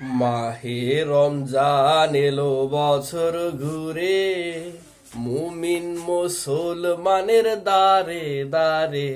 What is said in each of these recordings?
মাহে রমজান এলো বছর ঘুরে, মুমিন মুসলমানের দারে দারে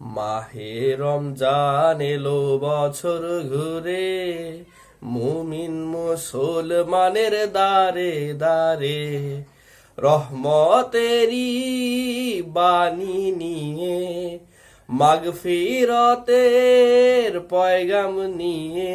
মাহে রমজান এলো বছর ঘুরে, মুমিন মুসলমানের দারে দারে রহমতেরি বাণী নিয়ে, মাগফিরতের পয়গাম নিয়ে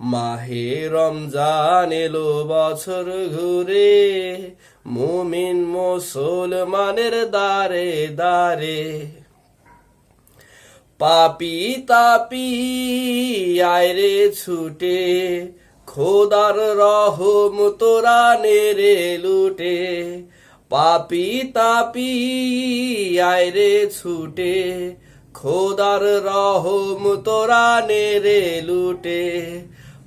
মাহে রমজান এলো বছর ঘুরে, মুমিন মুসলমানের দারে দারে পাপি তাপি আয়রে ছুটে, খোদার রহম তোরা নেরে লুটে। পাপি তাপি আয়রে ছুটে, খোদার রহম তোরা নেরে লুটে।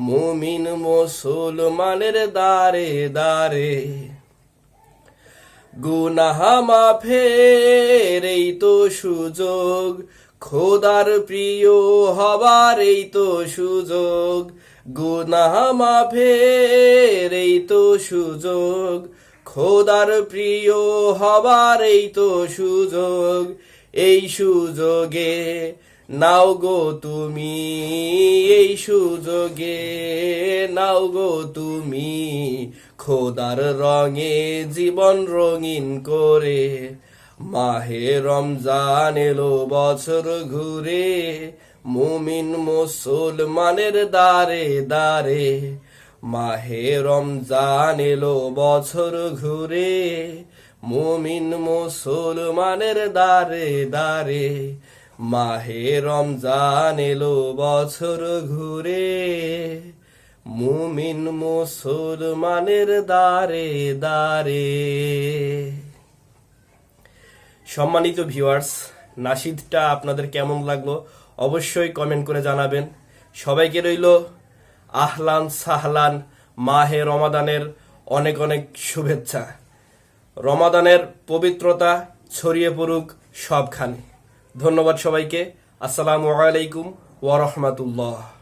মুমিন মুসলমানের দারে দারে গুনাহা মাফের এই তো সুযোগ, খোদার প্রিয় হবার এই তো সুযোগ। গুনাহা মাফের এই তো সুযোগ, খোদার প্রিয় হবার এই তো সুযোগ। এই সুযোগে নাও গো তুমি এই সুযোগে, নাও গো তুমি খোদার রঙে জীবন রঙিন করে, মাহে রমজান এলো বছর ঘুরে, মুমিন মুসলমানের দারে দারে মাহে রমজান এলো বছর ঘুরে, মুমিন মুসলমানের দারে দারে মাহে রমজান এলো বছর ঘুরে। মুমিন মুসলমানের দারে দারে সম্মানিত ভিউয়ার্স নাশিদটা আপনাদের কেমন লাগল অবশ্যই কমেন্ট করে জানাবেন। সবাইকে রইল আহলান সাহলান মাহে রমাদানের অনেক অনেক শুভেচ্ছা। রমাদানের পবিত্রতা ছড়িয়ে পড়ুক সবখানে। ধন্যবাদ সবাইকে। আসসালামু আলাইকুম ওয়া রাহমাতুল্লাহ।